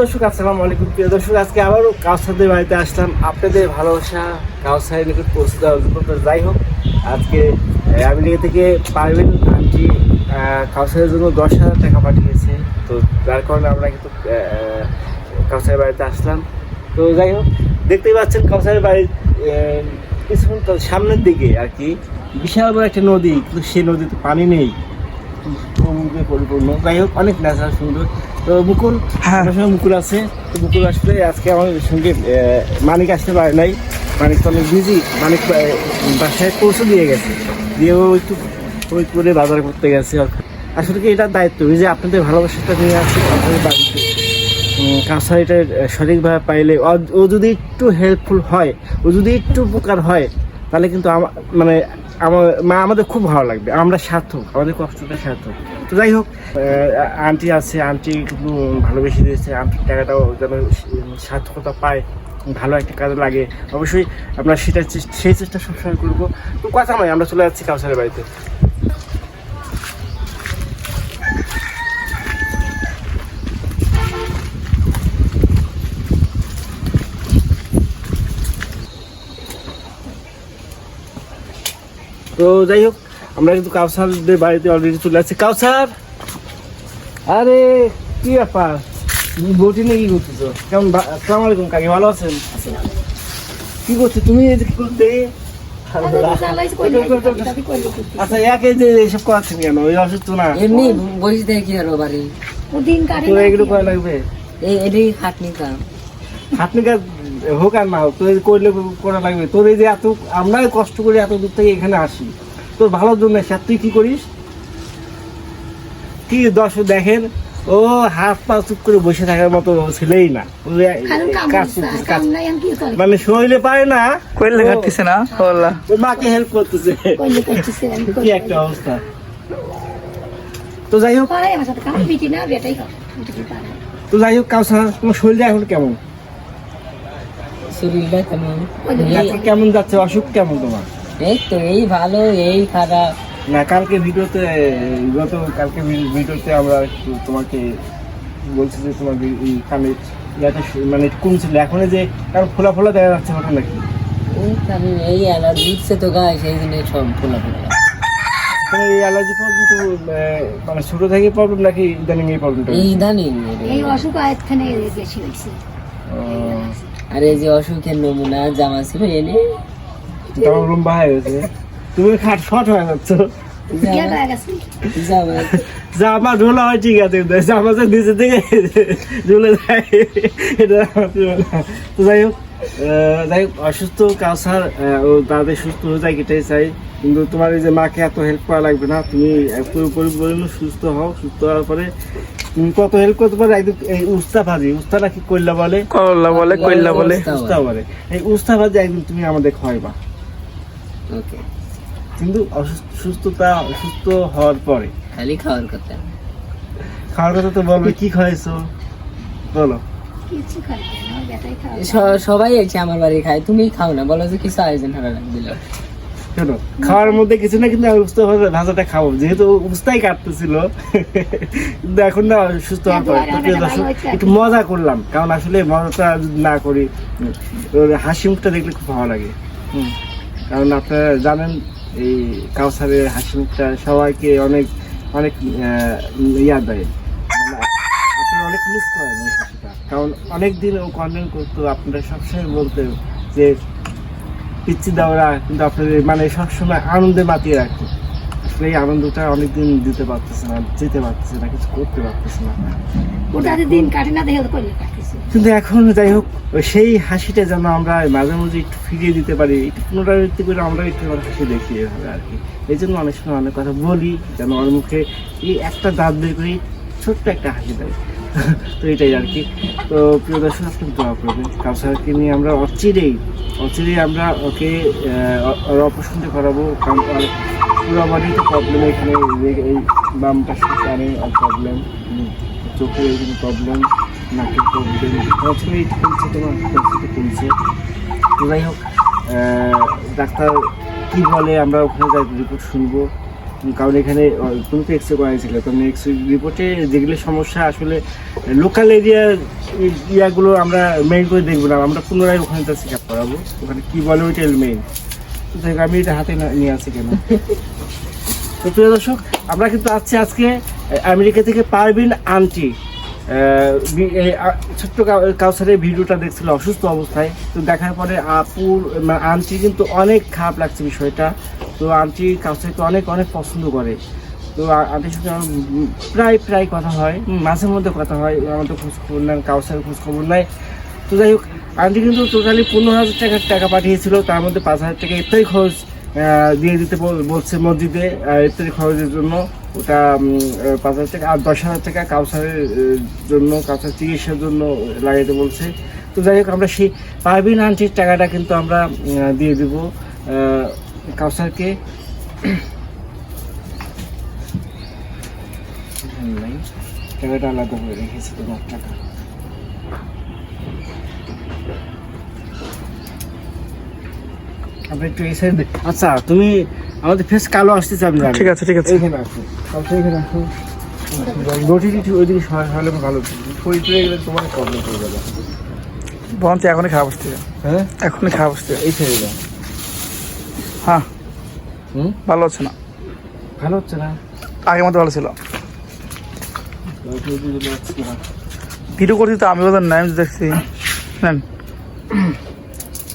দর্শক আসসালামু আলাইকুম। প্রিয় দর্শক আজকে আবারও কাউসারদের বাড়িতে আসলাম। আপনাদের ভালোবাসা কাউসারের নিকট পৌঁছে দেওয়ার যাই হোক আজকে আহ, আমেরিকা থেকে পারবেন আন্টি কাউসারের জন্য দশ হাজার টাকা পাঠিয়েছে। তো যার কারণে আমরা কিন্তু কাউসারের বাড়িতে আসলাম। তো যাই হোক দেখতেই পাচ্ছেন কাউসারের বাড়ির তো সামনের দিকে আর কি। বিশাল বড় একটা নদী কিন্তু সেই নদীতে পানি নেই। পরিপূর্ণ। যাই হোক অনেক ন্যাচারাল সুন্দর। মুকুল হ্যাঁ। আমার সঙ্গে মুকুল আছে। তো মুকুল আসলে আজকে আমাদের সঙ্গে মানিক আসতে পারে নাই। মানিক তো অনেক বিজি মানিক বাসায় পৌঁছে দিয়ে গেছে। দিয়ে ও একটু ওই করে বাজার করতে গেছে। আসলে কি এটার দায়িত্ব? এই যে আপনাদের ভালোবাসাটা নিয়ে আসছে আপনাদের বাড়িতে কাঁচা এটা সঠিকভাবে পাইলে ও- যদি একটু হেল্পফুল হয় ও যদি একটু উপকার হয় তাহলে কিন্তু আমা- মানে আমার, মা আমাদের খুব ভালো লাগবে, আমরা সার্থক, আমাদের কষ্টটা সার্থক। তো যাই হোক আন্টি আছে, আন্টি কিন্তু ভালোবেসে দিয়েছে, আন্টির টাকাটাও যেন সার্থকতা পায়, ভালো একটা কাজে লাগে। অবশ্যই আমরা সেটা সেই চেষ্টা সবসময় করব। তো কথা নয়, আমরা চলে যাচ্ছি কাউসারের বাড়িতে। তো যাই হোক আমরা কিন্তু কাউসারদের বাড়িতে অলরেডি চলে আসছি। কাউসার! আরে কি ব্যাপার? বটি নিয়ে কি করতেছো? কেমন আসসালামু আলাইকুম কাকি ভালো আছেন? কি করছ? তুমি এই যে কি করতে? আচ্ছা একে যে এইসব করাচ্ছেন কেন? ওই অসুস্থ না? এমনি বসে কি আরও বাড়ি? দিন এগুলো করা লাগবে? এই এটাই খাটনি কাম। খাটনি কাজ হোক আর না হোক তো এই করলে করা লাগবে। তোর এই যে এত আমরা কষ্ট করে এত দূর থেকে এখানে আসি। তোর ভালোর জন্য এসে আর তুই কি করিস? কি দর্শক দেখেন? ও হাত পা চুপ করে বসে থাকার মতো ছেলেই না। মানে শরীরে পারে না। কইলে ও- কাটতেছে না বললা মাকে হেল্প করতেছে। কি একটা অবস্থা। তো যাই হোক। তো যাই হোক কাউসার তোমার শরীরটা এখন কেমন? শরীরটা কেমন? কেমন যাচ্ছে? অসুখ কেমন তোমার? এই তো এই ভালো এই খারাপ। না কালকে ভিডিওতে গত কালকে ভিডিওতে আমরা একটু তোমাকে বলছি যে তোমার এই- কানে ইয়াতে মানে কমছিল। এখন যে কারণ ফোলা ফোলা দেখা যাচ্ছে এখন নাকি? এই অ্যালার্জি উঠছে তো গায়ে সেই জন্য সব ফোলা ফোলা। এই অ্যালার্জি প্রবলেম তো মানে ছোট থেকে প্রবলেম নাকি ইদানিং এই প্রবলেমটা এই ইদানিং। এই অসুখ আয়াতখানে বেশি হয়েছে আর এই যে অসুখের নমুনা জামা ছিল এনে তোমার লম্বা হয়ে গেছে তুমি খাট শর্ট হয়ে যাচ্ছ। জামা জামা ঝোলা হয় ঠিক আছে কিন্তু জামা যে নিচে থেকে ঝুলে যায় এটা। তো যাই হোক আহ, যাই হোক অসুস্থ কাউসার ও তাদের সুস্থ হয়ে যায় এটাই চাই। কিন্তু তোমার এই যে মাকে এত হেল্প করা লাগবে না তুমি পুরোপুরি সুস্থ হও সুস্থ হওয়ার পরে কত হেল্প করতে পারো? এই উস্তা ভাজি উস্তা নাকি কইলা বলে? বলে কইলা বলে। উস্তা বলে। এই উস্তা ভাজি একদিন তুমি আমাদের খাওয়াইবা। ওকে। কিন্তু অসুস্থ সুস্থতা সুস্থ হওয়ার পরে। খালি খাওয়ার কথা। খাওয়ার কথা তো বলবে কি খাওয়াইছো? বলো। কিছু খাই না আমার বেটাই খাওয়া। স- সবাই এসে আমার বাড়ি খায় তুমি খাও না বলো যে কিছু আয়োজন হারা দিল শোনো খাওয়ার মধ্যে কিছু না কিন্তু আমি উস্তা ভাজাটা খাব। যেহেতু উস্তাই কাটতেছিল কিন্তু এখন না সুস্থ হওয়ার একটু মজা করলাম কারণ আসলে মজাটা যদি না করি হাসি মুখটা দেখলে খুব ভালো লাগে। কারণ আপনারা জানেন এই কাউসারের হাসি মুখটা সবাইকে অনেক অনেক ইয়া দেয়। মানে আপনারা অনেক মিস করেন এই হাসিটা। কারণ অনেক দিন ও কন্টেন্ট করতো আপনারা সবসময় বলতে যে পিচ্ছি দাওরা কিন্তু আপনাদের মানে সবসময় আনন্দে মাতিয়ে রাখতো আসলে এই আনন্দটা অনেকদিন দিতে পারতেছে না যেতে পারতেছে না কিছু করতে পারতেছে না। কিন্তু এখন যাই হোক সেই হাসিটা যেন আমরা মাঝে মাঝে একটু ফিরিয়ে দিতে পারি একটু পুনরাবৃত্তি করে আমরা একটু হাসি দেখি এভাবে আর কি। এই জন্য অনেক সময় অনেক কথা বলি যেন ওর মুখে এই একটা দাঁত বের করি ছোট্ট একটা হাসি দেয়। তো এটাই আর কি। তো প্রিয় দর্শক আপনি দোয়া করবেন কাউসারকে নিয়ে আমরা অচিরেই অচিরেই আমরা ওকে অপারেশনটা করাবো। কারণ পুরো বডিতে প্রবলেম এখানে। এই- এই বামটা কানে প্রবলেম চোখে এখানে প্রবলেম নাকের প্রবলেম বছরে এই কমছে তোমার কমছে কমছে তো যাই হোক ডাক্তার কী বলে আমরা ওখানে যাই রিপোর্ট শুনব। কারণ এখানে তুমি তো এক্সরে করাইছিলে তো এক্সরে রিপোর্টে যেগুলো সমস্যা আসলে লোকাল এরিয়া ইয়াগুলো আমরা মেইন করে দেখব না। আমরা পুনরায় ওখানে তো চেক আপ করাবো ওখানে কি বলে ওইটা মেইন আমি এটা হাতে নিয়ে আসি কেন? তো প্রিয় দর্শক, আমরা কিন্তু আসছি আজকে আমেরিকা থেকে পারবিন আন্টি। ছোট্ট কাউ- কাউসারের ভিডিওটা দেখছিল অসুস্থ অবস্থায়। তো দেখার পরে আপুর মানে আন্টি কিন্তু অনেক খারাপ লাগছে বিষয়টা। তো আন্টি কাউসারকে অনেক অনেক পছন্দ করে। তো আন্টির সাথে আমার প্রায় প্রায় কথা হয়। মাঝে মধ্যে কথা হয় আমাদের খোঁজ খবর নেন কাউসারের খোঁজ খবর নেয় তো যাই হোক, আন্টি কিন্তু টোটালি পনেরো হাজার টাকার টাকা পাঠিয়েছিল, তার মধ্যে পাঁচ হাজার টাকা ইফতারি খরচ দিয়ে দিতে বলছে মসজিদে ইফতারি খরচের জন্য। ওটা পাঁচ হাজার টাকা, আর দশ হাজার টাকা কাউসারের জন্য কাউসার চিকিৎসার জন্য লাগাইতে বলছে। তো যাই হোক, আমরা সেই পারবিন আন্টির টাকাটা কিন্তু আমরা দিয়ে দেব। কাউসারকে টাকাটা আলাদা করে রেখেছি তোমার টাকা। আপনি একটু এই সাইড আচ্ছা তুমি আমাদের ফেস কালো আসতেছে জানি ঠিক আছে ঠিক আছে। এইখানে আসো। আচ্ছা এখানে আসো। নোটিটি ওইদিকে সরালে ভালো। শরীর চলে গেলে তোমার প্রবলেম হয়ে যাবে। বরঞ্চ এখনই খারাপ আসছে হ্যাঁ? এখনই খারাপ আসছে এই সাইডে যাও। হ্যাঁ। হুম? ভালো হচ্ছে না। ভালো হচ্ছে না? আগের মতো ভালো ছিল। ভিডিও করছি তো আমি ওদের নাম দেখছি। নেন।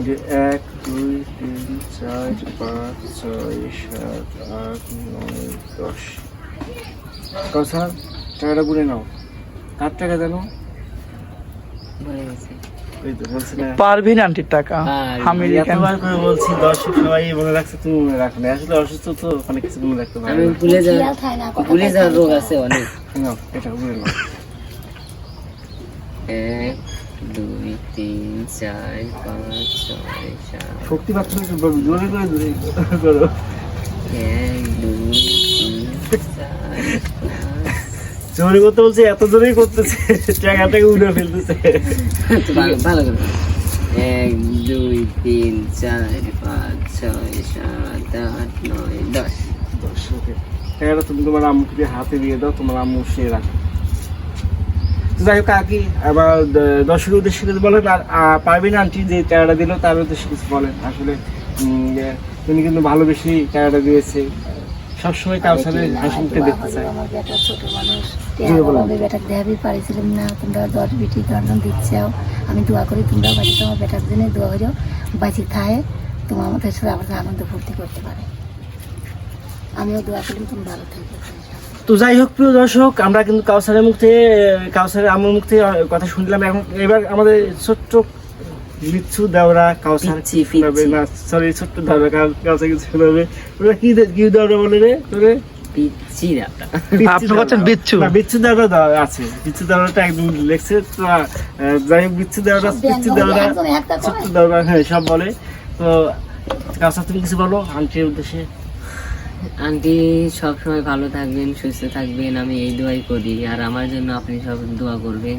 যে এক দুই তিন চার পাঁচ ছয় সাত আট নয় দশ। কসার টাকাটা গুনে নাও। কার টাকা জানো? না। পারভিন আন্টির টাকা? পারভিন। আমেরিকান বলছি দর্শক সবাই মনে রাখছে তুমি মনে রাখো না আসলে অসুস্থ তো অনেক কিছু মনে রাখতে পারো না। ভুলে না কথা ভুলে যাওয়ার রোগ আছে অনেক। এটা নাও এক দুই তিন চার পাঁচ ছয় সাত। শক্তি পাচ্ছ না জোরে করে জোরে করো এক দুই তিন চার পাঁচ জোরে করতে বলছে এত জোরেই করতেছে টাকাটাকে উড়ে ফেলতেছে। ভালো করে। এক দুই তিন চার পাঁচ ছয় সাত আট নয় দশ। দশ ওকে। টাকাটা তুমি তোমার আম্মুকে হাতে দিয়ে দাও তোমার আম্মু সে রাখো। যাই হোক কাকি দর্শকের উদ্দেশ্যে কিছু বলেন আর পারবিন আন্টি যে টাকাটা দিল তার উদ্দেশ্যে কিছু বলেন। আসলে তিনি কিন্তু ভালোবেসেই টাকাটা দিয়েছে। সবসময় সাথে দেখতে চায়। আমার বেটা ছোট মানুষ। আমি পারিছিলাম না তোমরা দশ বিটি দিচ্ছাও আমি দোয়া করি তোমরাও বাড়িতে আমার বেটার জন্য দোয়া করিও বাঁচি খায় তোমার আমাদের সাথে আবার আনন্দ ফুর্তি করতে পারে। আমিও দোয়া করি তুমি ভালো থাকবে তো যাই হোক প্রিয় দর্শক আমরা কিন্তু কাউসারের মুখ থেকে কাউসারের আমার মুখ থেকে কথা শুনলাম। এখন এবার আমাদের ছোট্ট দেওরা কাউসার না সরি ছোট্ট দেওরা কাউসার কিছু ওরা কি কি দেওরা বলে রে তোরে? পিচ্ছি রাপটা আপনি বলছেন বিচ্ছু। না বিচ্ছু দেওরা আছে। বিচ্ছু দেওয়াটা একদম লেখছে যাই হোক বিচ্ছু দেওয়াটা পিচ্ছু দেওয়াটা ছোট্ট দেওরা হ্যাঁ সব বলে। তো কাউসার তুমি কিছু বলো আন্টির উদ্দেশ্যে? আন্টি সবসময় ভালো থাকবেন সুস্থ থাকবেন আমি এই দোয়াই করি। আর আমার জন্য আপনি সব দোয়া করবেন।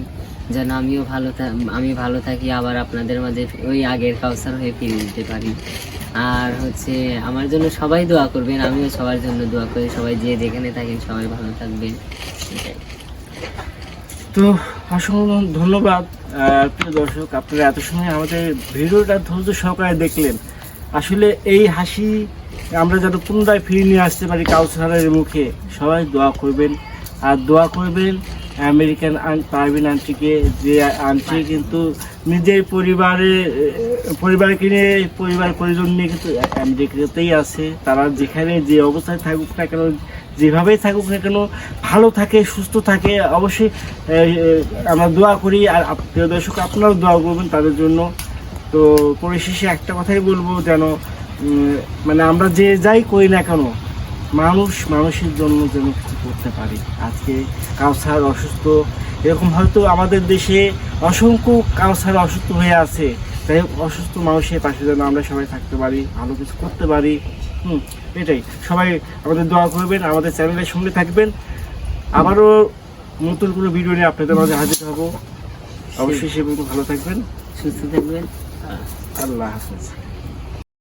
যেন আমিও ভালো আমি ভালো থাকি, আবার আপনাদের মাঝে ওই আগের কাউসার হয়ে ফিরে যেতে পারি। আর হচ্ছে, আমার জন্য সবাই দোয়া করবেন, আমিও সবার জন্য দোয়া করি। সবাই যে যেখানে থাকেন, সবাই ভালো থাকবেন। তো, অসংখ্য ধন্যবাদ প্রিয় দর্শক, আপনারা এত সময় আমাদের ভিডিওটা ধৈর্য সহকারে দেখলেন। আসলে এই হাসি, আমরা যাতে পুনরায় ফিরিয়ে নিয়ে আসতে পারি কাউসারের মুখে, সবাই দোয়া করবেন। আর দোয়া করবেন আমেরিকান পারভিন আন্টিকে যে আন্টি কিন্তু নিজের পরিবারে, পরিবারকে নিয়ে, পরিবার পরিজন নিয়ে কিন্তু আমেরিকাতেই আছে। তারা যেখানে যে অবস্থায় থাকুক না কেন, যেভাবেই থাকুক না কেন, ভালো থাকে, সুস্থ থাকে। অবশ্যই আমরা দোয়া করি আর প্রিয় দর্শক, আপনারাও দোয়া করবেন তাদের জন্য। তো পরিশেষে একটা কথাই বলব যেন মানে আমরা যে যাই করি না কেন, মানুষ মানুষের জন্য যেন করতে পারি। আজকে কাউসার অসুস্থ। এরকম হয়তো আমাদের দেশে অসংখ্য কাউসার অসুস্থ হয়ে আছে। তাই হোক অসুস্থ মানুষের পাশে যেন আমরা সবাই থাকতে পারি ভালো কিছু করতে পারি। হুম এটাই। সবাই আমাদের দোয়া করবেন আমাদের চ্যানেলের সঙ্গে থাকবেন। আবারও নতুন কোনো ভিডিও নিয়ে আপনাদের মাঝে হাজির হব। অবশ্যই সে ভালো থাকবেন। সুস্থ থাকবেন। আল্লাহ হাফেজ।